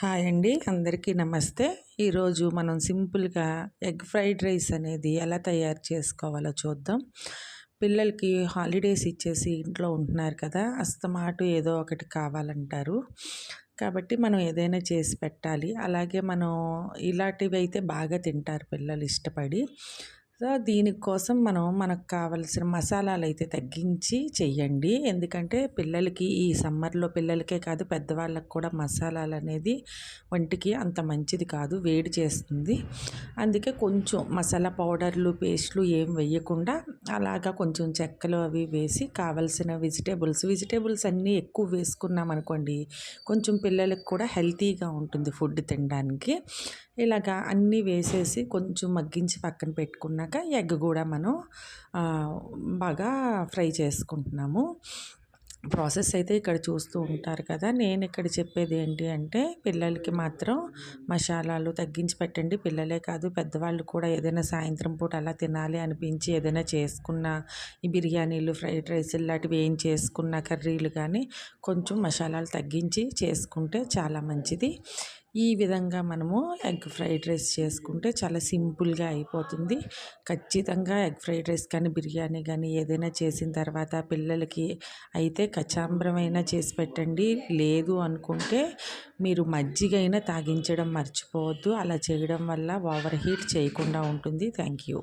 Hi అండి. అందరికీ నమస్తే. ఈరోజు మనం సింపుల్గా ఎగ్ ఫ్రైడ్ రైస్ అనేది ఎలా తయారు చేసుకోవాలో చూద్దాం. పిల్లలకి హాలిడేస్ ఇచ్చేసి ఇంట్లో ఉంటున్నారు కదా అస్తమాటు ఏదో ఒకటి కావాలంటారు. కాబట్టి మనం ఏదైనా చేసి పెట్టాలి. అలాగే మనం ఇలాంటివి అయితే బాగా తింటారు పిల్లలు ఇష్టపడి. సో దీనికోసం మనం మనకు కావలసిన మసాలాలు అయితే తగ్గించి చెయ్యండి. ఎందుకంటే పిల్లలకి ఈ సమ్మర్లో పిల్లలకే కాదు పెద్దవాళ్ళకి కూడా మసాలాలు అనేది వంటికి అంత మంచిది కాదు వేడి చేస్తుంది. అందుకే కొంచెం మసాలా పౌడర్లు పేస్ట్లు ఏం వేయకుండా అలాగా కొంచెం చెక్కలు అవి వేసి కావలసిన వెజిటేబుల్స్ వెజిటేబుల్స్ అన్నీ ఎక్కువ వేసుకున్నాం అనుకోండి కొంచెం పిల్లలకు కూడా హెల్తీగా ఉంటుంది ఫుడ్ తినడానికి. ఇలాగా అన్నీ వేసేసి కొంచెం మగ్గించి పక్కన పెట్టుకున్నాక ఎగ్ కూడా మనం బాగా ఫ్రై చేసుకుంటున్నాము. ప్రాసెస్ అయితే ఇక్కడ చూస్తూ ఉంటారు కదా. నేను ఇక్కడ చెప్పేది ఏంటి అంటే పిల్లలకి మాత్రం మసాలాలు తగ్గించి పెట్టండి. పిల్లలే కాదు పెద్దవాళ్ళు కూడా ఏదైనా సాయంత్రం పూట అలా తినాలి అనిపించి ఏదైనా చేసుకున్న ఈ బిర్యానీలు ఫ్రైడ్ రైస్ ఇలాంటివి ఏం చేసుకున్న కర్రీలు కానీ కొంచెం మసాలాలు తగ్గించి చేసుకుంటే చాలా మంచిది. ఈ విధంగా మనము ఎగ్ ఫ్రైడ్ రైస్ చేసుకుంటే చాలా సింపుల్గా అయిపోతుంది. ఖచ్చితంగా ఎగ్ ఫ్రైడ్ రైస్ కానీ బిర్యానీ కానీ ఏదైనా చేసిన తర్వాత పిల్లలకి అయితే కచాంబరమైనా చేసి పెట్టండి. లేదు అనుకుంటే మీరు మజ్జిగ అయినా తాగించడం మర్చిపోవద్దు. అలా చేయడం వల్ల ఓవర్ హీట్ చేయకుండా ఉంటుంది. Thank you